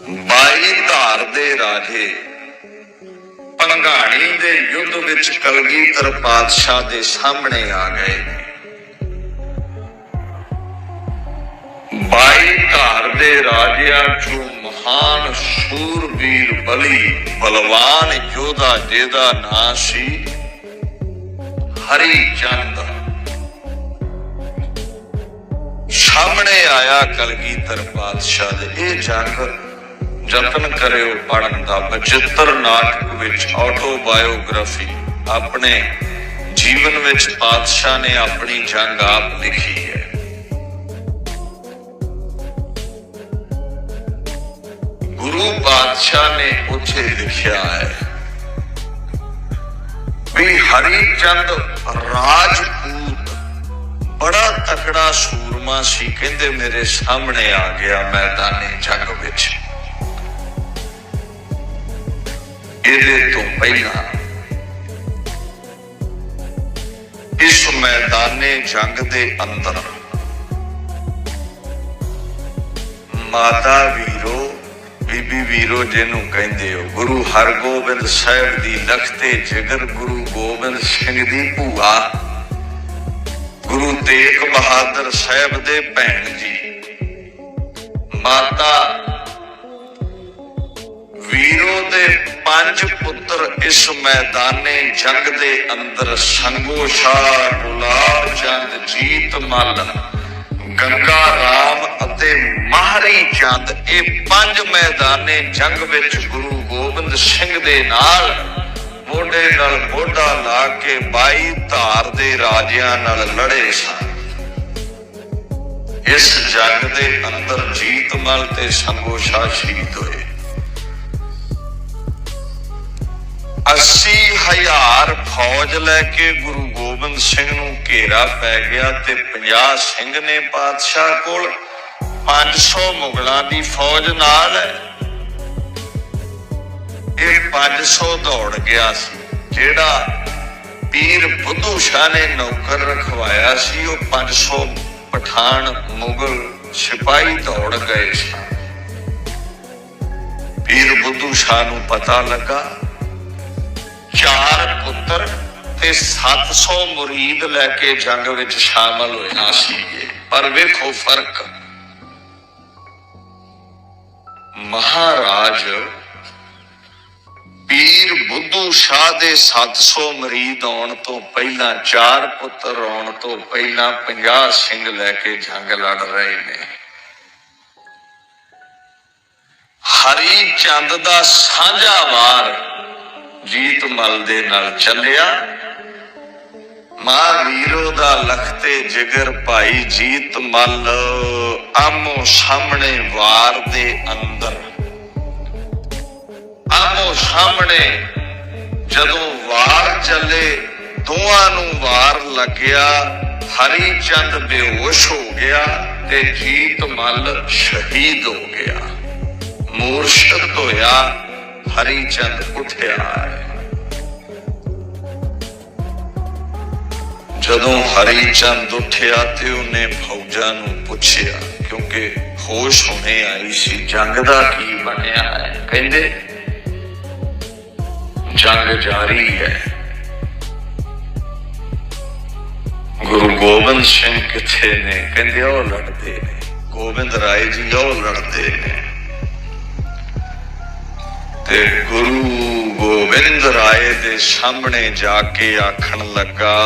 ਬਾਈ ਧਾਰ ਦੇ ਰਾਜੇ ਪੰਘਾਣੀ ਦੇ ਯੁੱਧ ਵਿੱਚ ਕਲਗੀਧਰ ਪਾਤਸ਼ਾਹ ਦੇ ਸਾਹਮਣੇ ਆ ਗਏ। ਬਾਈ ਧਾਰ ਦੇ ਰਾਜਿਆਂ ਚੋਂ ਮਹਾਨ ਸ਼ੂਰਵੀਰ ਬਲੀ ਬਲਵਾਨ ਯੋਧਾ ਜਿਹਦਾ ਨਾਂ ਸੀ ਹਰੀ ਚੰਦ ਸਾਹਮਣੇ ਆਇਆ ਕਲਗੀਧਰ ਪਾਤਸ਼ਾਹ ਦੇ, ਇਹ ਜੰਗ ਯਤਨ ਕਰਿਓ ਪੜਨ ਦਾ ਬਚਿੱਤਰ ਨਾਟਕ ਵਿੱਚ ਆਟੋਬਾਇਓਗ੍ਰਾਫੀ ਆਪਣੇ ਜੀਵਨ ਵਿੱਚ ਪਾਤਸ਼ਾਹ ਨੇ ਆਪਣੀ ਜੰਗ ਆਪ ਲਿਖੀ ਹੈ। ਗੁਰੂ ਪਾਤਸ਼ਾਹ ਨੇ ਉੱਥੇ ਲਿਖਿਆ ਹੈ, ਵੀ ਹਰੀ ਚੰਦ ਰਾਜਪੂਤ, ਬੜਾ ਤਕੜਾ ਸੂਰਮਾ ਸੀ। ਕਹਿੰਦੇ ਮੇਰੇ ਸਾਹਮਣੇ ਆ ਗਿਆ ਮੈਦਾਨੇ ਜੰਗ ਵਿੱਚ। ਇਹਦੇ ਤੋਂ ਪਹਿਲਾਂ ਇਸ ਮੈਦਾਨੇ ਜੰਗ ਦੇ ਅੰਦਰ ਮਾਤਾ ਵੀਰੋ, ਬੀਬੀ ਵੀਰੋ ਜਿਹਨੂੰ ਕਹਿੰਦੇ ਹੋ, ਗੁਰੂ ਹਰਗੋਬਿੰਦ ਸਾਹਿਬ ਦੀ ਲਖਤੇ ਜਿਗਰ, ਗੁਰੂ ਗੋਬਿੰਦ ਸਿੰਘ ਦੀ ਭੂਆ, ਗੁਰੂ ਤੇਗ ਬਹਾਦਰ ਸਾਹਿਬ ਦੇ ਭੈਣ ਜੀ, ਮਾਤਾ ਵੀਰੋ ਦੇ ਪੰਜ ਪੁੱਤਰ ਇਸ ਮੈਦਾਨੇ ਜੰਗ ਦੇ ਅੰਦਰ ਸੰਗੋ ਸ਼ਾਹ ਗੁਲਾਬ ਚੰਦ, ਜੀਤ ਮੱਲ, ਗੰਗਾ ਰਾਮ ਅਤੇ ਮਾਹਰੀ ਚੰਦ। ਇਹ ਪੰਜ ਮੈਦਾਨੇ ਜੰਗ ਵਿੱਚ ਗੁਰੂ ਗੋਬਿੰਦ ਸਿੰਘ ਦੇ ਨਾਲ ਮੋਢੇ ਨਾਲ ਮੋਢਾ ਲਾ ਕੇ 22 ਧਾਰ ਦੇ ਰਾਜਿਆਂ ਨਾਲ ਲੜੇ ਸਨ। ਇਸ ਜੰਗ ਦੇ ਅੰਦਰ ਜੀਤਮਲ ਤੇ ਸੰਗੋਸ਼ਾਹ ਸ਼ਹੀਦ ਹੋਏ। 80 ਹਜ਼ਾਰ ਫੌਜ ਲੈ ਕੇ ਗੁਰੂ ਗੋਬਿੰਦ ਸਿੰਘ ਨੂੰ ਘੇਰਾ ਪੈ ਗਿਆ ਤੇ 50 ਸਿੰਘ ਨੇ ਪਾਤਸ਼ਾਹ ਕੋਲ 500 ਮੁਗਲਾਂ ਦੀ ਫੌਜ ਨਾਲ ਇਹ 500 ਦੌੜ ਗਿਆ ਸੀ, ਜਿਹੜਾ ਪੀਰ ਬੁੱਧੂ ਸ਼ਾਹ ਨੇ ਨੌਕਰ ਰਖਵਾਇਆ ਸੀ, ਉਹ 500 ਪਠਾਨ ਮੁਗਲ ਸਿਪਾਹੀ ਦੌੜ ਗਏ ਸੀ। ਪੀਰ ਬੁੱਧੂ ਸ਼ਾਹ ਨੂੰ ਪਤਾ ਲੱਗਾ ਚਾਰ ਪੁੱਤਰ ਤੇ 700 ਮੁਰੀਦ ਲੈ ਕੇ ਜੰਗ ਵਿੱਚ ਸ਼ਾਮਲ ਹੋਇਆ ਸੀ ਪਰ ਵੇਖੋ ਫ਼ਰਕ। ਮਹਾਰਾਜ ਪੀਰ ਬੁੱਧੂ ਸ਼ਾਹ ਦੇ 700 ਮਰੀਦ ਆਉਣ ਤੋਂ ਪਹਿਲਾਂ, ਚਾਰ ਪੁੱਤਰ ਆਉਣ ਤੋਂ ਪਹਿਲਾਂ 50 ਸਿੰਘ ਲੈ ਕੇ ਜੰਗ ਲੜ ਰਹੇ ਨੇ। ਹਰੀ ਚੰਦ ਦਾ ਸਾਂਝਾ ਵਾਰ ਜੀਤ ਮਲ ਦੇ ਨਾਲ ਚੱਲਿਆ। ਮਾਂ ਵੀਰੋ ਦਾ ਲਖਤੇ ਜਿਗਰ ਭਾਈ ਜੀਤ ਮਲ, ਆਮੋ ਸਾਹਮਣੇ ਵਾਰ ਦੇ ਅੰਦਰ। ਆਮੋ ਸਾਹਮਣੇ ਜਦੋਂ ਵਾਰ ਚੱਲੇ, ਦੋਵਾਂ ਨੂੰ ਵਾਰ ਲੱਗਿਆ। ਹਰੀ ਚੰਦ ਬੇਹੋਸ਼ ਹੋ ਗਿਆ ਤੇ ਜੀਤ ਮਲ ਸ਼ਹੀਦ ਹੋ ਗਿਆ। ਮੂਰਸ਼ਦ ਹੋਇਆ। ਹਰੀ ਚੰਦ ਉੱਠਿਆ ਹੈ ਜਦੋਂ ਹਰੀ ਚੰਦ ਉੱਠਿਆ ਤੇ ਉਹਨੇ ਫੌਜਾਂ ਨੂੰ ਪੁੱਛਿਆ, ਕਿਉਂਕਿ ਹੋਸ਼ ਹੁਣੇ ਆਈ ਸੀ, ਜੰਗ ਦਾ ਕੀ ਬਣਿਆ ਹੈ? ਕਹਿੰਦੇ, ਜੰਗ ਜਾਰੀ ਹੈ। ਗੁਰੂ ਗੋਬਿੰਦ ਸਿੰਘ ਕਿੱਥੇ ਨੇ? ਕਹਿੰਦੇ, ਉਹ ਲੜਦੇ ਨੇ। ਗੋਬਿੰਦ ਰਾਏ ਜੀ, ਉਹ ਲੜਦੇ ਨੇ। ਤੇ ਗੁਰੂ ਗੋਬਿੰਦ ਰਾਏ ਦੇ ਸਾਹਮਣੇ ਜਾ ਕੇ ਆਖਣ ਲੱਗਾ,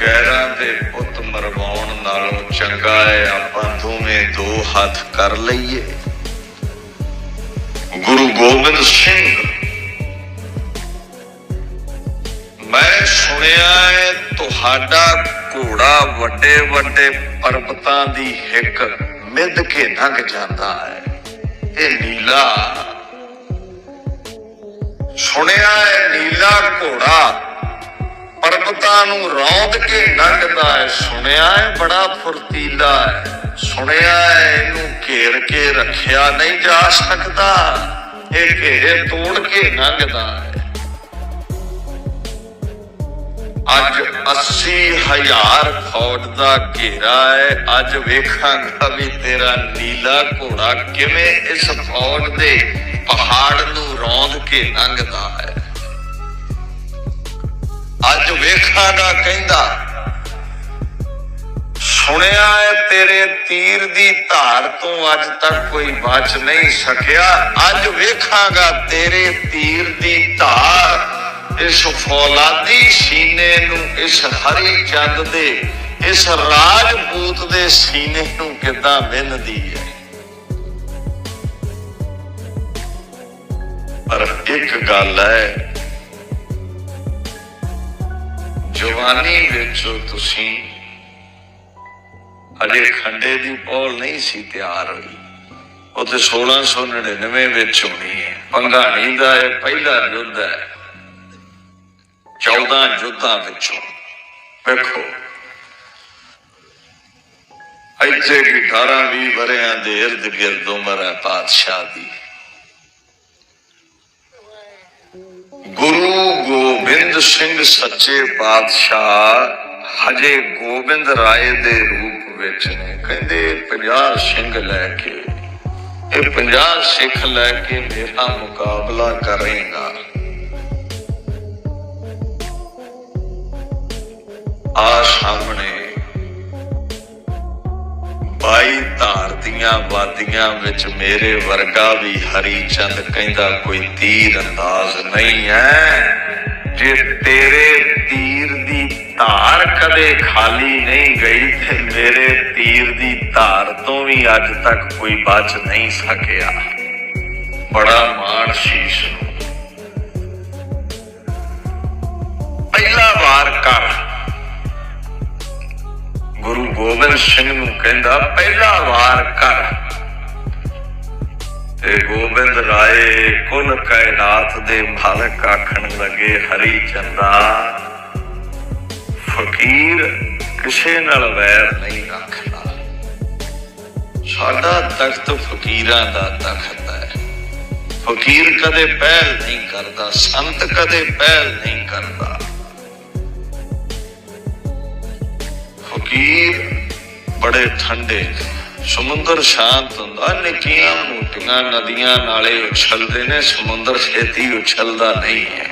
ਗੈਰਾਂ ਦੇ ਪੁੱਤ ਮਰਵਾਉਣ ਨਾਲੋਂ ਚੰਗਾ ਹੈ, ਆਪਾਂ ਦੋਵੇਂ ਦੋ ਹੱਥ ਕਰ ਲਈਏ। ਗੁਰੂ ਗੋਬਿੰਦ ਸਿੰਘ, ਮੈਂ ਸੁਣਿਆ ਹੈ, ਤੁਹਾਡਾ ਘੋੜਾ ਵੱਡੇ ਵੱਡੇ ਪਰਬਤਾਂ ਦੀ ਹਿੱਕ ਮਿੱਧ ਕੇ ਲੰਘ ਜਾਂਦਾ ਹੈ। ਇਹ ਨੀਲਾ ਸੁਣਿਆ ਹੈ ਨੀਲਾ ਘੋੜਾ ਪਰਬਤਾਂ ਨੂੰ ਰੌਂਦ ਕੇ ਲੰਘਦਾ ਹੈ। ਸੁਣਿਆ ਹੈ ਬੜਾ ਫੁਰਤੀਲਾ ਹੈ। ਸੁਣਿਆ ਹੈ ਇਹਨੂੰ ਘੇਰ ਕੇ ਰੱਖਿਆ ਨਹੀਂ ਜਾ ਸਕਦਾ। ਇਹ ਘੇਰੇ ਤੋੜ ਕੇ ਲੰਘਦਾ ਹੈ। ਅੱਜ 80000 ਫੌਜ ਦਾ ਘੇਰਾ ਹੈ। ਅੱਜ ਵੇਖਾਂਗਾ ਵੀ ਤੇਰਾ ਨੀਲਾ ਘੋੜਾ ਕਿਵੇਂ ਇਸ ਫੌਜ ਦੇ ਪਹਾੜ ਨੂੰ ਰੌਂਦ ਕੇ ਲੰਘਦਾ ਹੈ। ਅੱਜ ਵੇਖਾਂਗਾ ਕਹਿੰਦਾ, ਸੁਣਿਆ ਹੈ ਤੇਰੇ ਤੀਰ ਦੀ ਧਾਰ ਤੋਂ ਅੱਜ ਤੱਕ ਕੋਈ ਬਚ ਨਹੀਂ ਸਕਿਆ। ਅੱਜ ਵੇਖਾਂਗਾ ਤੇਰੇ ਤੀਰ ਦੀ ਧਾਰ, ਇਸ ਫੌਲਾਦੀ ਸੀਨੇ ਨੂੰ, ਇਸ ਹਰੀ ਚੰਦ ਦੇ, ਇਸ ਰਾਜਪੂਤ ਦੇ ਸੀਨੇ ਨੂੰ ਕਿੱਦਾਂ ਵਿੰਨਦੀ ਹੈ ਪਰ ਇੱਕ ਗੱਲ ਹੈ, ਜਵਾਨੀ ਵਿੱਚ ਤੁਸੀਂ ਅਜੇ ਖੰਡੇ ਦੀ ਪੌਲ ਨਹੀਂ ਸੀ ਤਿਆਰ ਹੋਈ। ਉਹ ਤੇ 1699 ਵਿੱਚ ਹੋਣੀ ਹੈ। ਪੰਗਾਣੀ ਦਾ ਇਹ ਪਹਿਲਾ ਯੁੱਧ ਹੈ। 14 ਯੁੱਧਾਂ ਵਿੱਚੋਂ। ਵੇਖੋ, ਇੱਥੇ ਕੀ 18 20 ਵਰਿਆਂ ਦੇ ਇਰਦ ਗਿਰਦ ਉਮਰ ਹੈ ਪਾਤਸ਼ਾਹ ਦੀ। ਗੁਰੂ ਗੋਬਿੰਦ ਸਿੰਘ ਸੱਚੇ ਪਾਤਸ਼ਾਹ ਹਜੇ ਗੋਬਿੰਦ ਰਾਏ ਦੇ ਰੂਪ ਵਿੱਚ ਨੇ। ਕਹਿੰਦੇ 50 ਸਿੰਘ ਲੈ ਕੇ ਇਹ 50 ਸਿੱਖ ਲੈ ਕੇ ਮੇਰਾ ਮੁਕਾਬਲਾ ਕਰੇਗਾ। ਆ ਸਾਹਮਣੇ ਬਾਈ ਧਾਰ ਦੀਆਂ ਵਾਦੀਆਂ ਵਿੱਚ ਮੇਰੇ ਵਰਗਾ ਵੀ ਹਰੀ ਚੰਦ ਕਹਿੰਦਾ ਕੋਈ ਤੀਰ ਅੰਦਾਜ਼ ਨਹੀਂ ਹੈ। ਜੇ ਤੇਰੇ ਤੀਰ ਦੀ ਧਾਰ ਕਦੇ ਖਾਲੀ ਨਹੀਂ ਗਈ ਤੇ ਮੇਰੇ ਤੀਰ ਦੀ ਧਾਰ ਤੋਂ ਵੀ ਅੱਜ ਤੱਕ ਕੋਈ ਬਚ ਨਹੀਂ ਸਕਿਆ। ਬੜਾ ਮਾਣ ਸ਼ੀਸ਼ ਨੂੰ। ਪਹਿਲਾ ਵਾਰ ਕਰ ਗੁਰੂ ਗੋਬਿੰਦ ਸਿੰਘ ਨੂੰ ਕਹਿੰਦਾ, ਪਹਿਲਾ ਵਾਰ ਕਰ। ਤੇ ਗੋਬਿੰਦ ਰਾਏ ਕੁਲ ਕਾਇਨਾਤ ਦੇ ਮਾਲਕ ਆਖਣ ਲੱਗੇ, ਹਰੀ ਚੰਦਾ, ਫਕੀਰ ਕਿਸੇ ਨਾਲ ਵੈਰ ਨਹੀਂ ਰੱਖਦਾ। ਸਾਡਾ ਤਖਤ ਫਕੀਰਾਂ ਦਾ ਤਖਤ ਹੈ। ਫਕੀਰ ਕਦੇ ਪਹਿਲ ਨਹੀਂ ਕਰਦਾ, ਸੰਤ ਕਦੇ ਪਹਿਲ ਨਹੀਂ ਕਰਦਾ। ਫਕੀਰ ਬੜੇ ਠੰਡੇ, ਸਮੁੰਦਰ ਸ਼ਾਂਤ ਹੁੰਦਾ, ਨਿੱਕੀਆਂ ਮੋਟੀਆਂ ਨਦੀਆਂ ਨਾਲੇ ਉਛਲਦੇ ਨੇ, ਸਮੁੰਦਰ ਛੇਤੀ ਉਛਲਦਾ ਨਹੀਂ ਹੈ।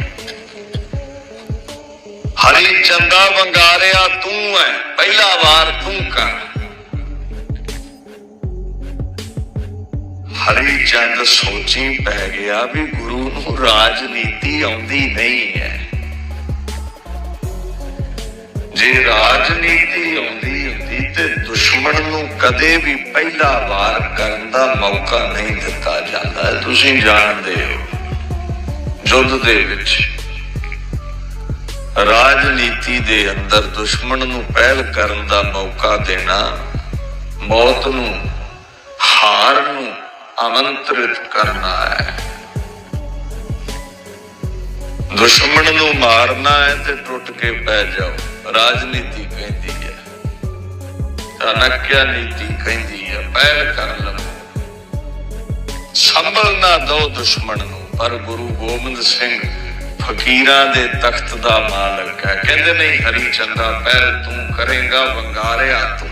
ਹਰੀ ਚੰਦਾ ਵੰਗਾਰਿਆ ਤੂੰ ਹੈ ਪਹਿਲਾ ਵਾਰ ਤੂੰ ਕਰ। ਹਰੀ ਚੰਦ ਸੋਚੀ ਪੈ ਗਿਆ ਵੀ ਗੁਰੂ ਨੂੰ ਰਾਜਨੀਤੀ ਆਉਂਦੀ ਨਹੀਂ ਹੈ। ਜੇ ਰਾਜਨੀਤੀ ਆਉਂਦੀ ਹੁੰਦੀ ਤੇ ਦੁਸ਼ਮਣ ਨੂੰ ਕਦੇ ਵੀ ਪਹਿਲਾ ਵਾਰ ਕਰਨ ਦਾ ਮੌਕਾ ਨਹੀਂ ਦਿੱਤਾ ਜਾਂਦਾ। ਤੁਸੀਂ ਜਾਣਦੇ ਹੋ, ਯੁੱਧ ਦੇ ਵਿੱਚ ਰਾਜਨੀਤੀ ਦੇ ਅੰਦਰ ਦੁਸ਼ਮਣ ਨੂੰ ਪਹਿਲ ਕਰਨ ਦਾ ਮੌਕਾ ਦੇਣਾ, ਮੌਤ ਨੂੰ ਹਾਰ ਨੂੰ ਆਮੰਤਰਿਤ ਕਰਨਾ ਹੈ। ਦੁਸ਼ਮਣ ਨੂੰ ਮਾਰਨਾ ਹੈ ਤੇ ਟੁੱਟ ਕੇ ਪੈ ਜਾਓ। ਰਾਜਨੀਤੀ ਕਹਿੰਦੀ ਹੈ। ਚਾਣਕਿਆ ਨੀਤੀ ਕਹਿੰਦੀ ਹੈ, ਪਹਿਲ ਕਰ ਲਵੋ। ਸੰਭਲ ਨਾ ਦੋ ਦੁਸ਼ਮਣ ਨੂੰ, ਪਰ ਗੁਰੂ ਗੋਬਿੰਦ ਸਿੰਘ ਫਕੀਰਾਂ ਦੇ ਤਖਤ ਦਾ ਮਾਲਕ ਹੈ। ਕਹਿੰਦੇ ਨਹੀਂ ਹਰੀ ਚੰਦਾ, ਪਹਿਲ ਤੂੰ ਕਰੇਗਾ, ਵੰਗਾਰਿਆ ਤੂੰ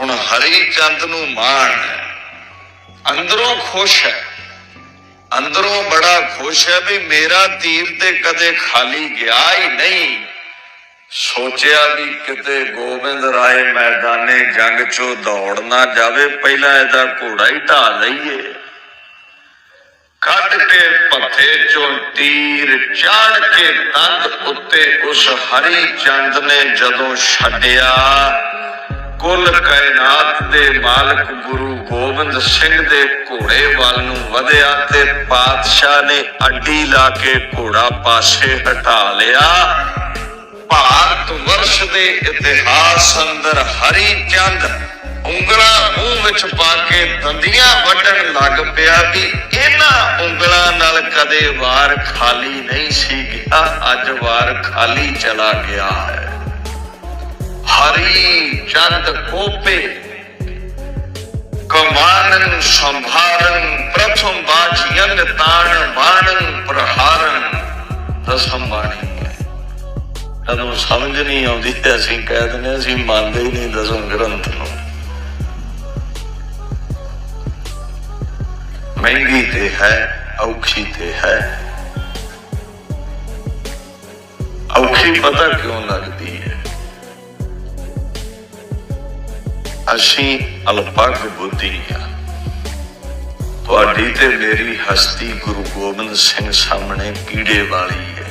ਹੁਣ ਹਰੀ ਚੰਦ ਨੂੰ ਮਾਣ ਹੈ। ਅੰਦਰੋਂ ਖੁਸ਼ ਹੈ। ਅੰਦਰੋਂ ਬੜਾ ਖੁਸ਼ ਹੈ ਵੀ ਮੇਰਾ ਤੀਰ ਤੇ ਕਦੇ ਖਾਲੀ ਗਿਆ ਹੀ ਨਹੀਂ। ਸੋਚਿਆ ਵੀ ਕਿਤੇ ਗੋਬਿੰਦ ਰਾਏ ਮੈਦਾਨੇ ਜੰਗ ਚੋਂ ਦੌੜ ਨਾ ਜਾਵੇ, ਪਹਿਲਾਂ ਇਹਦਾ ਘੋੜਾ ਹੀ ਢਾ ਲਈਏ। ਕੱਢ ਕੇ ਪੱਥੇ ਚੋਂ ਤੀਰ ਚਾੜ ਕੇ ਤੰਦ ਉੱਤੇ ਉਸ ਹਰੀ ਚੰਦ ਨੇ ਜਦੋਂ ਛੱਡਿਆ ਕੁੱਲ ਕਾਇਨਾਤ ਦੇ ਮਾਲਕ ਗੁਰੂ ਗੋਬਿੰਦ ਸਿੰਘ ਦੇ ਘੋੜੇ ਵੱਲ ਨੂੰ ਵਧਿਆ ਤੇ ਪਾਤਸ਼ਾਹ ਨੇ ਅੱਡੀ ਲਾ ਕੇ ਘੋੜਾ ਪਾਸੇ ਹਟਾ ਲਿਆ। ਭਾਰਤ ਵਰਸ਼ ਦੇ ਇਤਿਹਾਸ ਅੰਦਰ ਹਰੀ ਚੰਦ ਉਂਗਲਾਂ ਮੂੰਹ ਵਿੱਚ ਪਾ ਕੇ ਦੰਦੀਆਂ ਵੱਢਣ ਲੱਗ ਪਿਆ ਵੀ ਇਹਨਾਂ ਉਂਗਲਾਂ ਨਾਲ ਕਦੇ ਵਾਰ ਖਾਲੀ ਨਹੀਂ ਸੀ ਗਿਆ, ਅੱਜ ਵਾਰ ਖਾਲੀ ਚਲਾ ਗਿਆ ਹੈ। ਹਰੀ ਚੰਦ ਕੋਪੇ ਕਮਾਨਨ ਸੰਭਾਰਨ ਪ੍ਰਥਮ ਬਾਜ ਯੰਗ ਤਾਣ ਬਾਣਨ ਪ੍ਰਹਾਰਨ ਦਸਮ ਬਾਣੀ ਹੈ ਸਾਨੂੰ ਸਮਝ ਨਹੀਂ ਆਉਂਦੀ ਤੇ ਅਸੀਂ ਕਹਿ ਦਿੰਦੇ ਹਾਂ, ਅਸੀਂ ਮੰਨਦੇ ਹੀ ਨਹੀਂ ਦਸਮ ਗ੍ਰੰਥ ਨੂੰ ਮਹਿੰਗੀ ਤੇ ਹੈ ਔਖੀ ਤੇ ਹੈ ਔਖੀ ਪਤਾ ਕਿਉਂ ਲੱਗਦੀ ਹੈ ਅਸੀਂ ਅਲਪਗ ਬੁੱਧੀ ਆ। ਤੁਹਾਡੀ ਤੇ ਮੇਰੀ ਹਸਤੀ ਗੁਰੂ ਗੋਬਿੰਦ ਸਿੰਘ ਸਾਹਮਣੇ ਕੀੜੇ ਵਾਲੀ ਹੈ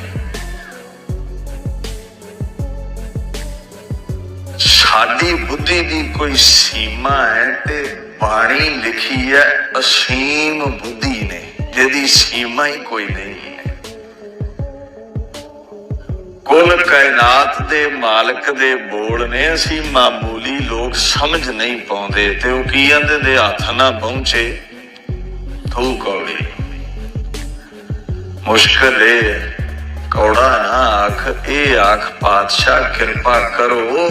ਸਾਡੀ ਬੁੱਧੀ ਦੀ ਕੋਈ ਸੀਮਾ ਹੈ ਤੇ ਬਾਣੀ ਲਿਖੀ ਹੈ ਅਸੀਮ ਬੁੱਧੀ ਨੇ, ਜਿਹਦੀ ਸੀਮਾ ਹੀ ਕੋਈ ਨਹੀਂ। ਕੁੱਲ ਕਾਇਨਾਤ ਦੇ ਮਾਲਕ ਦੇ ਬੋਲ ਨੇ। ਅਸੀਂ ਮਾਮੂਲੀ ਲੋਕ ਸਮਝ ਨਹੀਂ ਪਾਉਂਦੇ ਤੇ ਉਹ ਕੀ ਕਹਿੰਦੇ ਦੇ ਹੱਥ ਨਾ ਪਹੁੰਚੇ। ਥੂ ਕੌੜੀ। ਮੁਸ਼ਕਲ ਇਹ ਕੌੜਾ ਨਾ ਆਖ, ਇਹ ਆਖ, ਪਾਤਸ਼ਾਹ ਕਿਰਪਾ ਕਰੋ।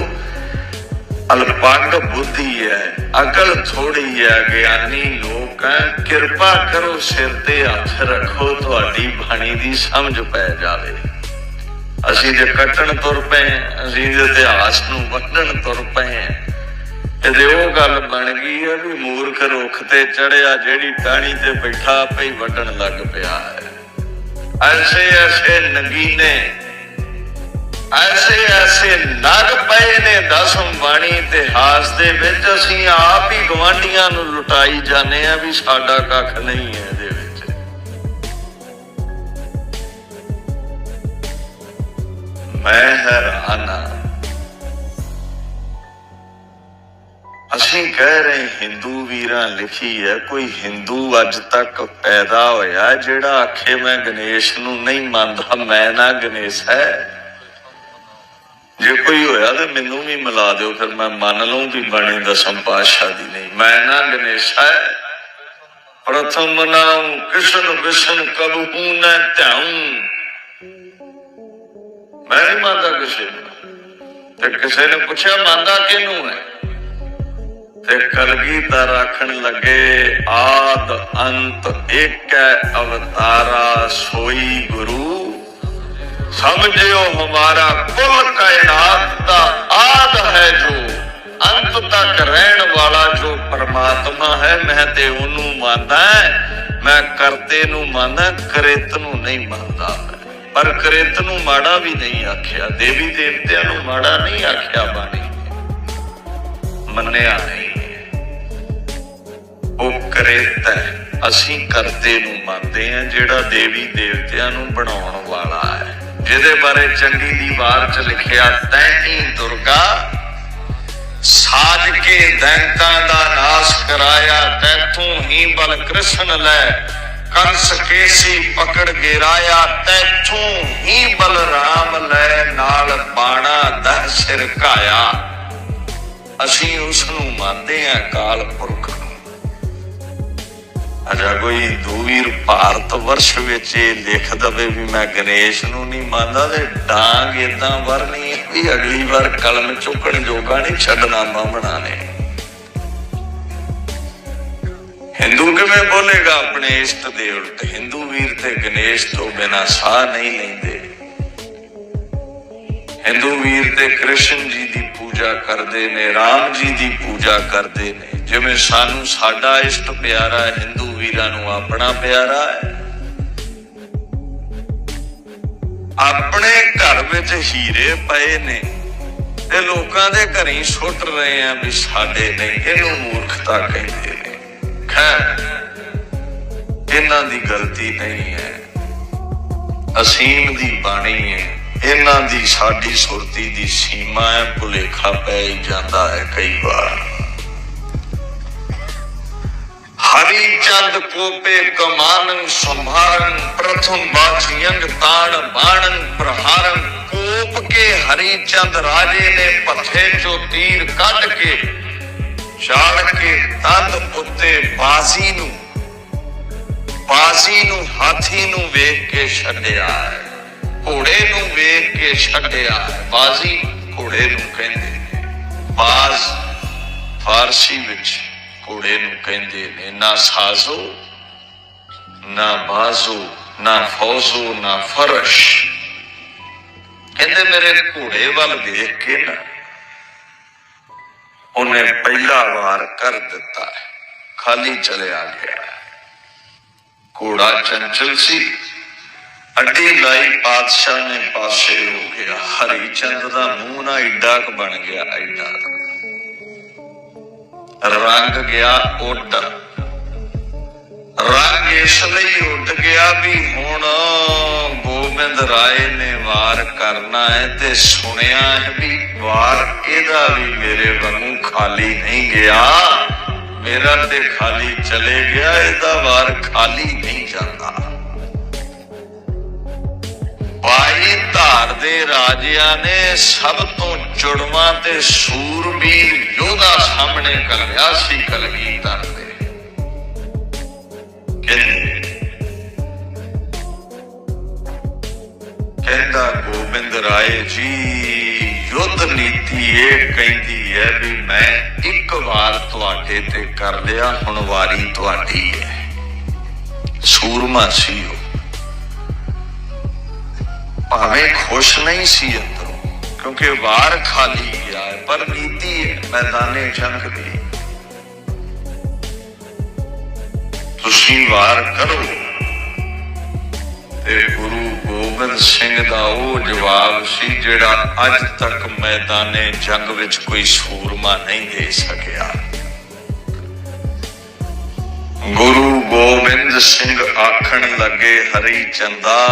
ਅਲਪੰਗ ਬੁੱਧੀ ਹੈ ਅਕਲ ਥੋੜੀ ਹੈ ਗਿਆਨੀ ਲੋਕ ਹੈ ਕਿਰਪਾ ਕਰੋ ਸਿਰ ਤੇ ਹੱਥ ਰੱਖੋ, ਤੁਹਾਡੀ ਬਾਣੀ ਦੀ ਸਮਝ ਪੈ ਜਾਵੇ। ਅਸੀਂ ਜੇ ਕੱਟਣ ਤੁਰ ਪਏ, ਅਸੀਂ ਜੇ ਇਤਿਹਾਸ ਨੂੰ ਵੱਢਣ ਤੁਰ ਪਏ। ਤੇ ਇਹਦੇ ਉਹ ਗੱਲ ਬਣ ਗਈ ਹੈ ਵੀ ਮੂਰਖ ਰੁੱਖ ਤੇ ਚੜਿਆ ਜਿਹੜੀ ਟਾਹਣੀ ਤੇ ਬੈਠਾ ਆਪੇ ਵੱਢਣ ਲੱਗ ਪਿਆ ਹੈ। ਐਸੇ ਐਸੇ ਨਗੀਨੇ, ਐਸੇ ਐਸੇ ਨਗ ਪਏ ਨੇ ਦਸਮ ਬਾਣੀ ਇਤਿਹਾਸ ਦੇ ਵਿੱਚ। ਅਸੀਂ ਆਪ ਹੀ ਗਵਾਂਢੀਆਂ ਨੂੰ ਲੁਟਾਈ ਜਾਂਦੇ ਆ ਵੀ ਸਾਡਾ ਕੱਖ ਨਹੀਂ ਹੈ। ਇਹਦੇ ਵਿੱਚ ਮੈਂ ਹੈਰਾਨ ਹਾਂ ਅਸੀਂ ਕਹਿ ਰਹੇ ਹਿੰਦੂ ਵੀਰਾਂ ਲਿਖੀ ਹੈ ਕੋਈ ਹਿੰਦੂ ਅੱਜ ਤੱਕ ਪੈਦਾ ਹੋਇਆ ਜਿਹੜਾ ਆਖੇ ਮੈਂ ਗਣੇਸ਼ ਨੂੰ ਨਹੀਂ ਮੰਨਦਾ ਮੈਂ ਨਾ ਗਣੇਸ਼ ਹੈ ਜੇ ਕੋਈ ਹੋਇਆ ਤੇ ਮੈਨੂੰ ਵੀ ਮਿਲਾ ਦਿਓ ਫਿਰ ਮੈਂ ਮੰਨ ਲਵਾਂ ਵੀ ਬਣੇ ਦਸਮ ਪਾਤਸ਼ਾਹ ਦੀ ਨਹੀਂ ਮੈਂ ਨਾ ਗਣੇਸ਼ ਹੈ ਪ੍ਰਥਮ ਨਾਮ ਕ੍ਰਿਸ਼ਨ ਵਿਸ਼ਨ ਕਬਹੂ ਨ ਧਿਆਉ ਮੈਂ ਨਹੀਂ ਮੰਨਦਾ ਕਿਸੇ ਨੂੰ। ਤੇ ਕਿਸੇ ਨੇ ਪੁੱਛਿਆ, ਮੰਨਦਾ ਕਿਹਨੂੰ ਹੈ ਤੇ ਕਲਗੀਧਰ ਆਖਣ ਲੱਗੇ, ਆਦ ਅੰਤ ਇੱਕ ਹੈ ਅਵਤਾਰਾ ਸੋਈ ਗੁਰੂ। ਸਮਝਿਓ ਹਮਾਰਾ ਕੁੱਲ ਕਾਇਨਾਤ ਦਾ ਆਦ ਹੈ ਜੋ, ਅੰਤ ਤੱਕ ਰਹਿਣ ਵਾਲਾ ਜੋ ਪਰਮਾਤਮਾ ਹੈ, ਮੈਂ ਤੇ ਉਹਨੂੰ ਮੰਨਦਾ, ਮੈਂ ਕਰਤੇ ਨੂੰ ਮੰਨਦਾ, ਕ੍ਰਿਤ ਨੂੰ ਨਹੀਂ ਮੰਨਦਾ ਪਰ ਕ੍ਰਿਤ ਨੂੰ ਮਾੜਾ ਵੀ ਨਹੀਂ ਆਖਿਆ, ਦੇਵੀ ਦੇਵਤਿਆਂ ਨੂੰ ਮਾੜਾ ਨਹੀਂ ਆਖਿਆ ਬਾਣੀ। ਮੰਨਿਆ ਨਹੀਂ। ਉਹ ਕ੍ਰਿਤ ਹੈ, ਅਸੀਂ ਕਰਤੇ ਨੂੰ ਮੰਨਦੇ ਹਾਂ, ਜਿਹੜਾ ਦੇਵੀ ਦੇਵਤਿਆਂ ਨੂੰ ਬਣਾਉਣ ਵਾਲਾ ਹੈ। ਜਿਹਦੇ ਬਾਰੇ ਚੰਗੀ ਦੀ ਵਾਰ ਚ ਲਿਖਿਆ ਤੈਨੀ ਦੁਰਗਾ, ਸਾਜ ਕੇ ਦੈਂਤਾਂ ਦਾ ਨਾਸ਼ ਕਰਾਇਆ, ਤੈਥੋਂ ਹੀ ਬਲ ਕ੍ਰਿਸ਼ਨ ਲੈ ਕੰਸ ਕੇਸੀ ਪਕੜ ਗਿਰਾਇਆ, ਤੈਥੋਂ ਹੀ ਬਲ ਲੈ ਨਾਲ ਬਾਣਾ ਦਰ ਸਿਰ ਘਾਇਆ। ਅਸੀਂ ਉਸ ਨੂੰ ਮੰਨਦੇ ਹਾਂ ਕਾਲ ਪੁਰਖ ਨੂੰ। ਅਜਾ ਕੋਈ ਦੂਵੀਰ ਭਾਰਤ ਵਰਸ਼ ਵਿੱਚ ਇਹ ਲਿਖ ਦਵੇ ਵੀ ਮੈਂ ਗਣੇਸ਼ ਨੂੰ ਨਹੀਂ ਮੰਨਦਾ ਤੇ ਡਾਂਗ ਇਦਾਂ ਵਰਨੀ ਵੀ ਅਗਲੀ ਵਾਰ ਕਲਮ ਚੁੱਕਣ ਜੋਗਾ ਨਹੀਂ, ਛੱਡਣਾ ਬਾਹਮਣਾ ਨੇ। ਹਿੰਦੂ ਕਿਵੇਂ ਬੋਲੇਗਾ ਆਪਣੇ ਇਸ਼ਟ ਦੇ ਉਲਟ? ਹਿੰਦੂ ਵੀਰ ਤੇ ਗਣੇਸ਼ ਤੋਂ ਬਿਨਾ ਸਾਹ ਨਹੀਂ ਲੈਂਦੇ। ਹਿੰਦੂ ਵੀਰ ਤੇ ਕ੍ਰਿਸ਼ਨ ਜੀ ਦੀ ਪੂਜਾ ਕਰਦੇ ਨੇ, ਰਾਮ ਜੀ ਦੀ ਪੂਜਾ ਕਰਦੇ ਨੇ। ਜਿਵੇਂ ਸਾਨੂੰ ਸਾਡਾ ਇਸ਼ਟ ਪਿਆਰਾ ਹੈ, ਹਿੰਦੂ ਵੀਰਾਂ ਨੂੰ ਆਪਣਾ ਪਿਆਰਾ ਹੈ। ਆਪਣੇ ਘਰ ਵਿੱਚ ਹੀਰੇ ਪਏ ਨੇ ਤੇ ਲੋਕਾਂ ਦੇ ਘਰੀ ਸੁੱਟ ਰਹੇ ਆ ਵੀ ਸਾਡੇ ਨਹੀਂ ਇਹਨੂੰ ਮੂਰਖਤਾ ਕਹਿੰਦੇ। ਨੇ ਇਹਨਾਂ ਦੀ ਗਲਤੀ ਨਹੀਂ ਹੈ। ਅਸੀਮ ਦੀ ਬਾਣੀ ਹੈ। ਇਹਨਾਂ ਦੀ ਸਾਡੀ ਸੁਰਤੀ ਦੀ ਸੀਮਾ ਹੈ। ਭੁਲੇਖਾ ਪੈ ਜਾਂਦਾ ਹੈ ਕਈ ਵਾਰ। ਹਰੀ ਚੰਦ ਕੋਪੇ ਕਮਾਨੰ ਸੰਭਾਰਨ ਪ੍ਰਥਮ ਬਾਜੀਅੰਗ ਤਾਣ ਬਾਣਨ ਪ੍ਰਹਾਰਨ ਕੋਪ ਕੇ ਹਰੀ ਚੰਦ ਰਾਜੇ ਨੇ ਪੱਥੇ ਚੋਂ ਤੀਰ ਕੱਢ ਕੇ ਛਾੜ ਕੇ ਤੰਦ ਉੱਤੇ ਬਾਜ਼ੀ ਨੂੰ ਬਾਜ਼ੀ ਨੂੰ ਹਾਥੀ ਨੂੰ ਵੇਖ ਕੇ ਛੱਡਿਆ ਹੈ। ਘੋੜੇ ਨੂੰ ਵੇਖ ਕੇ ਛੱਡਿਆ ਹੈ। ਬਾਜ਼ੀ ਘੋੜੇ ਨੂੰ ਕਹਿੰਦੇ ਨੇ ਬਾਜ਼ ਫਾਰਸੀ ਵਿੱਚ ਘੋੜੇ ਨੂੰ ਕਹਿੰਦੇ ਨੇ, ਨਾ ਸਾਜ਼ੋ, ਨਾ ਬਾਜ਼ੋ, ਨਾ ਫੌਜ਼ੋ, ਨਾ ਫਰਸ਼ ਕਹਿੰਦੇ ਮੇਰੇ ਘੋੜੇ ਵੱਲ ਵੇਖ ਕੇ ਨਾ ਉਹਨੇ ਪਹਿਲਾ ਵਾਰ ਕਰ ਦਿੱਤਾ ਖਾਲੀ ਚਲਿਆ ਗਿਆ ਘੋੜਾ ਚੰਚਲ ਸੀ। ਅੱਡੀ ਲਾਈ ਪਾਤਸ਼ਾਹ ਨੇ ਪਾਸੇ ਹੋ ਗਿਆ। ਹਰੀ ਚੰਦ ਦਾ ਮੂੰਹ ਨਾ ਏਡਾ ਕ ਬਣ ਗਿਆ, ਏਡਾ ਰੰਗ ਗਿਆ ਉੱਡ। ਰੰਗ ਇਸ ਲਈ ਉੱਠ ਗਿਆ ਵੀ ਹੁਣ ਗੋਬਿੰਦ ਰਾਏ ਨੇ ਵਾਰ ਕਰਨਾ ਹੈ ਤੇ ਸੁਣਿਆ ਹੈ ਵੀ ਵਾਰ ਇਹਦਾ ਵੀ ਮੇਰੇ ਵਾਂਗੂ ਖਾਲੀ ਨਹੀਂ ਗਿਆ। ਮੇਰਾ ਤੇ ਖਾਲੀ ਚਲੇ ਗਿਆ, ਇਹਦਾ ਵਾਰ ਖਾਲੀ ਨਹੀਂ ਜਾਂਦਾ। ਬਾਈ ਧਾਰ ਦੇ ਰਾਜਿਆਂ ਨੇ ਸਭ ਤੋਂ ਜੁੜਵਾ ਤੇ ਸੂਰਬੀਰ ਯੋਧਾ ਸਾਹਮਣੇ ਕਰਿਆ ਸੀ ਕਲਗੀਧਰ ਦੇ ਕਹਿੰਦਾ ਗੋਬਿੰਦ ਰਾਏ ਜੀ ਯੁੱਧ ਨੀਤੀ ਇਹ ਕਹਿੰਦੀ ਹੈ ਵੀ ਮੈਂ ਇੱਕ ਵਾਰ ਤੁਹਾਡੇ ਤੇ ਕਰ ਲਿਆ ਹੁਣ ਵਾਰੀ ਤੁਹਾਡੀ ਹੈ। ਸੂਰਮਾ ਸੀ ਉਹ। ਭਾਵੇਂ ਖੁਸ਼ ਨਹੀਂ ਸੀ ਅੰਦਰੋਂ ਕਿਉਂਕਿ ਵਾਰ ਖਾਲੀ ਗਿਆ ਹੈ, ਪਰ ਨੀਤੀ ਹੈ ਮੈਦਾਨੇ ਜੰਗ ਦੀ ਤੁਸੀਂ ਵਾਰ ਕਰੋ। ਤੇ ਗੁਰੂ ਗੋਬਿੰਦ ਸਿੰਘ ਦਾ ਉਹ ਜਵਾਬ ਸੀ ਜਿਹੜਾ ਅੱਜ ਤੱਕ ਮੈਦਾਨੇ ਜੰਗ ਵਿੱਚ ਕੋਈ ਸੂਰਮਾ ਨਹੀਂ ਦੇ ਸਕਿਆ। ਗੁਰੂ ਗੋਬਿੰਦ ਸਿੰਘ ਆਖਣ ਲੱਗੇ, ਹਰੀ ਚੰਦਾ,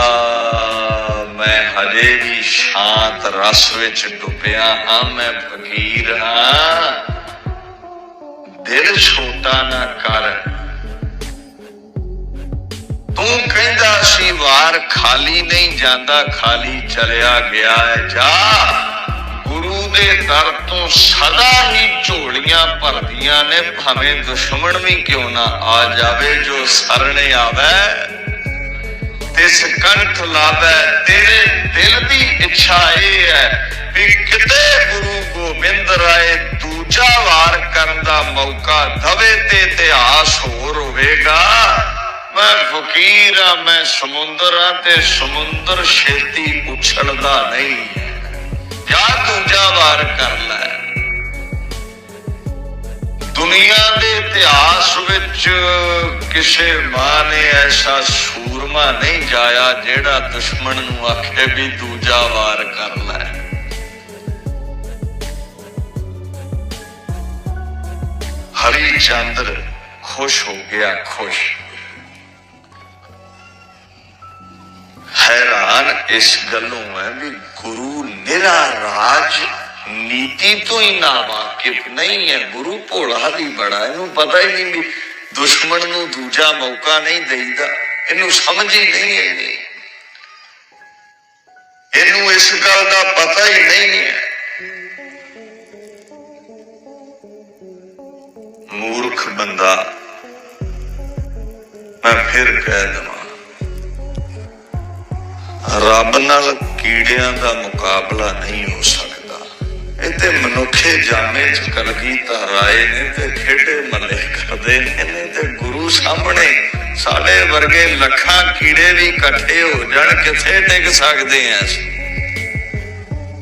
ਮੈਂ ਹਜੇ ਵੀ ਸ਼ਾਂਤ ਰਸ ਵਿੱਚ ਡੁੱਬਿਆ ਹਾਂ, ਮੈਂ ਫਕੀਰ ਹਾਂ। ਦਿਲ ਛੋਟਾ ਨਾ ਕਰ ਤੂੰ ਕਹਿੰਦਾ ਸੀ ਵਾਰ ਖਾਲੀ ਨਹੀਂ ਜਾਂਦਾ, ਖਾਲੀ ਚਲਿਆ ਗਿਆ ਹੈ, ਜਾ। ਗੁਰੂ ਦੇ ਦਰ ਤੋਂ ਸਦਾ ਹੀ ਝੋਲੀਆਂ ਭਰਦੀਆਂ ਨੇ, ਭਾਵੇਂ ਦੁਸ਼ਮਣ ਵੀ ਕਿਉਂ ਨਾ ਆ ਜਾਵੇ ਜੋ ਸਰਣੇ ਆਵੇ। ਤੇ ਸਕੰਠ ਲਾਵੇ, ਤੇਰੇ ਦਿਲ ਦੀ ਇੱਛਾ ਇਹ ਹੈ ਵੀ ਕਿਤੇ ਗੁਰੂ ਗੋਬਿੰਦ ਰਾਏ ਦੂਜਾ ਵਾਰ ਕਰਨ ਦਾ ਮੌਕਾ ਦਵੇ ਤੇ ਇਤਿਹਾਸ ਹੋਰ ਹੋਵੇਗਾ। ਮੈਂ ਫਕੀਰ ਆ, ਮੈਂ ਸਮੁੰਦਰ ਆ ਤੇ ਸਮੁੰਦਰ ਛੇਤੀ ਉਛਲਦਾ ਨਹੀਂ। ਜਾਂ ਦੂਜਾ ਵਾਰ ਕਰ ਲੈ। ਦੁਨੀਆ ਦੇ ਇਤਿਹਾਸ ਵਿੱਚ ਕਿਸੇ ਮਾਂ ਨੇ ਐਸਾ ਸੂਰਮਾ ਨਹੀਂ ਜਾਇਆ ਜਿਹੜਾ ਦੁਸ਼ਮਣ ਨੂੰ ਆਖੇ ਵੀ ਦੂਜਾ ਵਾਰ ਕਰ ਲੈ। ਹਰੀ ਚੰਦਰ ਖੁਸ਼ ਹੋ ਗਿਆ, ਖੁਸ਼। ਹੈਰਾਨ, ਇਸ ਗੱਲੋਂ ਹੈ ਵੀ ਗੁਰੂ ਨਿਰਾ ਰਾਜ ਨੀਤੀ ਤੋਂ ਹੀ ਨਾ ਵਾਕਿਫ ਨਹੀਂ ਹੈ। ਗੁਰੂ ਭੋਲਾ ਵੀ ਬੜਾ, ਇਹਨੂੰ ਪਤਾ ਹੀ ਨਹੀਂ ਵੀ ਦੁਸ਼ਮਣ ਨੂੰ ਦੂਜਾ ਮੌਕਾ ਨਹੀਂ ਦੇਈਦਾ। ਇਹਨੂੰ ਸਮਝ ਹੀ ਨਹੀਂ ਹੈ ਇਹਨੂੰ ਇਸ ਗੱਲ ਦਾ ਪਤਾ ਹੀ ਨਹੀਂ ਹੈ। ਮੂਰਖ ਬੰਦਾ, ਮੈਂ ਫਿਰ ਕਹਿ ਦਵਾਂ ਰੱਬ ਨਾਲ ਕੀੜਿਆਂ ਦਾ ਮੁਕਾਬਲਾ ਨਹੀਂ ਹੋ ਸਕਦਾ। ਇਹ ਮਨੁੱਖੇ ਜਾਮੇ ਚ ਕਲਗੀ ਰਾਏ ਨੇ ਤੇ ਖੇਡੇ ਮੱਲੇ ਕਰਦੇ ਨੇ ਤੇ ਗੁਰੂ ਸਾਹਮਣੇ ਸਾਡੇ ਵਰਗੇ ਲੱਖਾਂ ਕੀੜੇ ਵੀ ਇਕੱਠੇ ਹੋ ਜਾਣ, ਕਿੱਥੇ ਟਿਕ ਸਕਦੇ ਆ ਅਸੀਂ?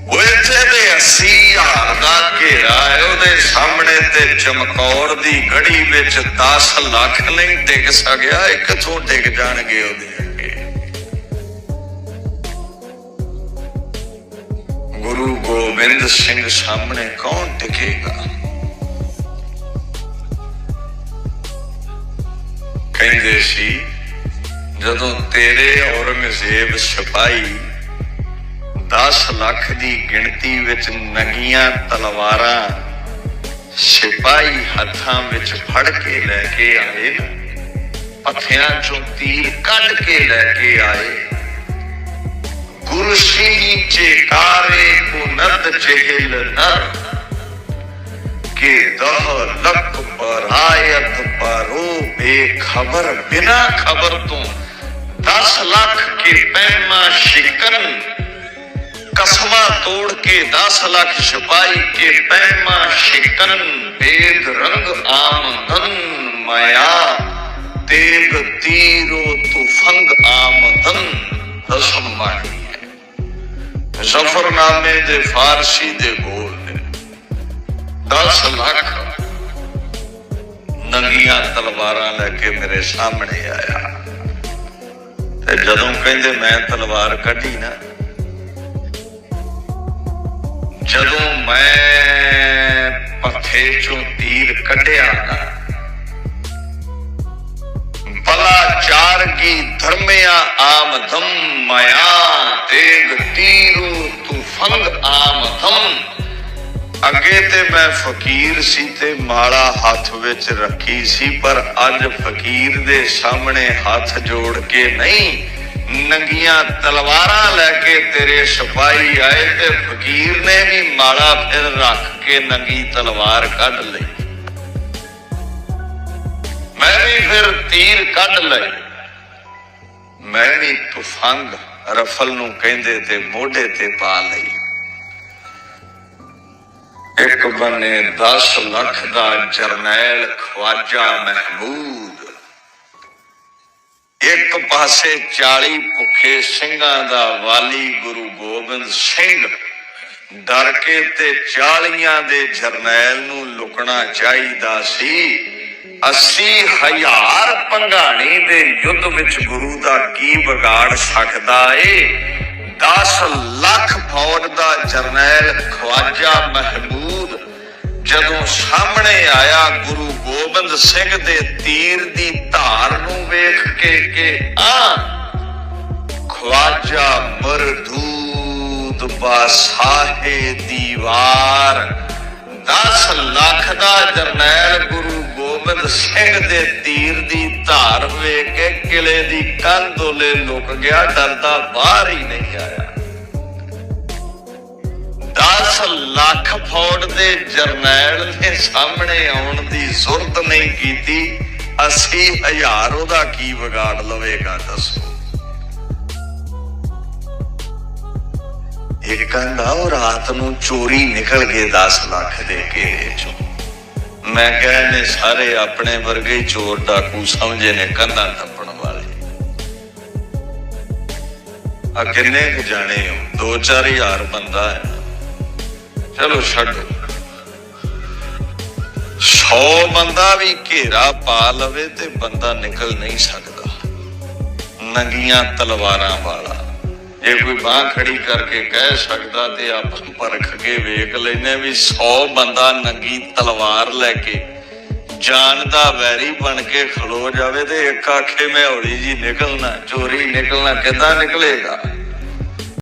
ਉਹ ਇੱਥੇ ਤੇ 80 ਹਜ਼ਾਰ ਦਾ ਘੇਰਾ ਹੈ, ਉਹਦੇ ਸਾਹਮਣੇ ਤੇ ਚਮਕੌਰ ਦੀ ਗੜੀ ਵਿੱਚ 10 ਲੱਖ ਨਹੀਂ ਟਿਕ ਸਕਿਆ, ਇੱਕ ਕਿੱਥੋਂ ਟਿਕ ਜਾਣਗੇ ਉਹਦੇ। ਗੁਰੂ ਗੋਬਿੰਦ ਸਿੰਘ ਸਾਹਮਣੇ ਕੌਣ ਟਿਕੇਗਾ ਕਹਿੰਦੇ ਸੀ ਜਦੋਂ ਤੇਰੇ ਔਰੰਗਜ਼ੇਬ ਸਿਪਾਹੀ 10 ਲੱਖ ਦੀ ਗਿਣਤੀ ਵਿੱਚ ਨਗੀਆਂ ਤਲਵਾਰਾਂ ਸਿਪਾਹੀ ਹੱਥਾਂ ਵਿੱਚ ਫੜ ਕੇ ਲੈ ਕੇ ਆਏ ਨਾ, ਪੱਥਿਆਂ ਚੋਂ ਤੀਰ ਕੱਢ ਕੇ ਲੈ ਕੇ ਆਏ ਗੁਰੂ ਸਿੰਘੀ ਚੇਕਾਰੇ ਪੁਨਤ ਚਹਿਲ ਨਰ। ਕੇ ਦਹ ਲੱਖ ਪਰਾਇਤ ਪਰੋ ਬੇਖਬਰ, ਬਿਨਾ ਖਬਰ ਤੋਂ 10 ਲੱਖ ਕੇ ਪੈਮਾ ਸ਼ਿਕਰਨ ਕਸਮਾਂ ਤੋੜ ਕੇ 10 ਲੱਖ ਸਿਪਾਹੀ ਕੇ ਪੈਮਾ ਸ਼ਿਕਰਨ ਬੇਦ ਰੰਗ ਆਮਦਨ ਮਾਇਆ, ਤੇਗ ਤੀਰੋ ਤੁਫੰਗ ਆਮਦਨ। ਜ਼ਫਰਨਾਮੇ ਦੇ ਫਾਰਸੀ ਦੇ ਬੋਲ ਨੇ। 10 ਲੱਖ ਨੰਗੀਆਂ ਤਲਵਾਰਾਂ ਲੈ ਕੇ ਮੇਰੇ ਸਾਹਮਣੇ ਆਇਆ। ਤੇ ਜਦੋਂ ਕਹਿੰਦੇ ਮੈਂ ਤਲਵਾਰ ਕੱਢੀ ਨਾ, ਜਦੋਂ ਮੈਂ ਪੱਖੇ ਚੋਂ ਤੀਰ ਕੱਢਿਆ ਨਾ ਬਲਾ ਚਾਰਗੀ ਧਰਮਿਆ ਆਮਦਮ ਮਾਇਆ, ਤੇਗ ਤੀਰੂ ਤੂਫੰਗ ਆਮਦਮ ਅੱਗੇ ਤੇ ਮੈਂ ਫਕੀਰ ਸੀ ਤੇ ਮਾਲਾ ਹੱਥ ਵਿੱਚ ਰੱਖੀ ਸੀ, ਪਰ ਅੱਜ ਫਕੀਰ ਦੇ ਸਾਹਮਣੇ ਹੱਥ ਜੋੜ ਕੇ ਨਹੀਂ, ਨੰਗੀਆਂ ਤਲਵਾਰਾਂ ਲੈ ਕੇ ਤੇਰੇ ਸਿਪਾਹੀ ਆਏ ਤੇ ਫਕੀਰ ਨੇ ਵੀ ਮਾਲਾ ਫਿਰ ਰੱਖ ਕੇ ਨੰਗੀ ਤਲਵਾਰ ਕੱਢ ਲਈ। ਵੀ ਫਿਰ ਤੀਰ ਕੱਢ ਲਏ। ਮੈਂ ਵੀ ਤੁਫੰਗ ਰਫਲ ਨੂੰ ਕਹਿੰਦੇ ਤੇ ਮੋਢੇ ਤੇ ਪਾ ਲਈ। ਇੱਕ ਬੰਨੇ 10 ਲੱਖ ਦਾ ਜਰਨੈਲ ਖਵਾਜਾ ਮਹਿਮੂਦ। ਇੱਕ ਪਾਸੇ 40 ਭੁੱਖੇ ਸਿੰਘਾਂ ਦਾ ਵਾਲੀ ਗੁਰੂ ਗੋਬਿੰਦ ਸਿੰਘ। ਡਰ ਕੇ ਤੇ 40 ਦੇ ਜਰਨੈਲ ਨੂੰ ਲੁਕਣਾ ਚਾਹੀਦਾ ਸੀ। 80 ਹਜ਼ਾਰ ਪੰਘਾਣੀ ਦੇ ਯੁੱਧ ਵਿੱਚ ਗੁਰੂ ਦਾ ਕੀ ਵਿਗਾੜ ਸਕਦਾ ਏ? 10 ਲੱਖ ਫੌਜ ਦਾ ਜਰਨੈਲ ਖਵਾਜਾ ਮਹਿਮੂਦ ਜਦੋਂ ਸਾਹਮਣੇ ਆਇਆ ਗੁਰੂ ਗੋਬਿੰਦ ਸਿੰਘ ਦੇ ਤੀਰ ਦੀ ਧਾਰ ਨੂੰ ਵੇਖ ਕੇ ਕਿ ਆ ਖਵਾਜਾ ਮਰਦੂਦ ਬਾਸਾਹੇ ਦੀਵਾਰ। 10 ਲੱਖ ਦਾ ਜਰਨੈਲ ਗੁਰੂ ਗੋਬਿੰਦ ਸਿੰਘ ਦੇ ਤੀਰ ਦੀ ਧਾਰ ਵੇਖ ਕੇ ਕਿਲੇ ਦੀ ਕੰਧ ਉਲੇ ਲੁਕ ਗਿਆ ਡਰਦਾ ਬਾਹਰ ਹੀ ਨਹੀਂ ਆਇਆ। 10 ਲੱਖ ਫੌਜ ਦੇ ਜਰਨੈਲ ਨੇ ਸਾਹਮਣੇ ਆਉਣ ਦੀ ਜ਼ਰੂਰਤ ਨਹੀਂ ਕੀਤੀ। 80 ਹਜ਼ਾਰ ਉਹਦਾ ਕੀ ਵਿਗਾੜ ਲਵੇਗਾ, ਦੱਸੋ। ਇਹ ਕਹਿੰਦਾ, ਉਹ ਰਾਤ ਨੂੰ ਚੋਰੀ ਨਿਕਲ ਗਏ 10 ਲੱਖ ਦੇ ਘੇਰੇ ਚੋਂ। ਮੈਂ ਕਹਿੰਦੇ ਸਾਰੇ ਆਪਣੇ ਵਰਗੇ ਚੋਰ ਡਾਕੂ ਸਮਝੇ ਨੇ ਕੰਧਾਂ ਟੱਪਣ ਵਾਲੇ। ਆ ਕਿੰਨੇ ਕੁ ਜਾਣੇ ਹੋ? 2-4000 ਬੰਦਾ ਹੈ। ਚਲੋ ਛੱਡੋ। 100 ਬੰਦਾ ਵੀ ਘੇਰਾ ਪਾ ਲਵੇ ਤੇ ਬੰਦਾ ਨਿਕਲ ਨਹੀਂ ਸਕਦਾ। ਨੰਗੀਆਂ ਤਲਵਾਰਾਂ ਵਾਲਾ। ਜੇ ਕੋਈ ਬਾਹ ਖੜੀ ਕਰਕੇ ਕਹਿ ਸਕਦਾ ਤੇ ਆਪਾਂ ਪਰਖ ਕੇ ਵੇਖ ਲੈਨੇ ਵੀ 100 ਬੰਦਾ ਨੰਗੀ ਤਲਵਾਰ ਲੈ ਕੇ ਜਾਨ ਦਾ ਵੈਰੀ ਬਣ ਕੇ ਖਲੋ ਜਾਵੇ ਤੇ ਇੱਕ ਆਖੇ ਮੈਂ ਹੌਲੀ ਜੀ ਨਿਕਲਣਾ, ਚੋਰੀ ਨਿਕਲਣਾ ਕਿੱਦਾਂ ਨਿਕਲੇਗਾ?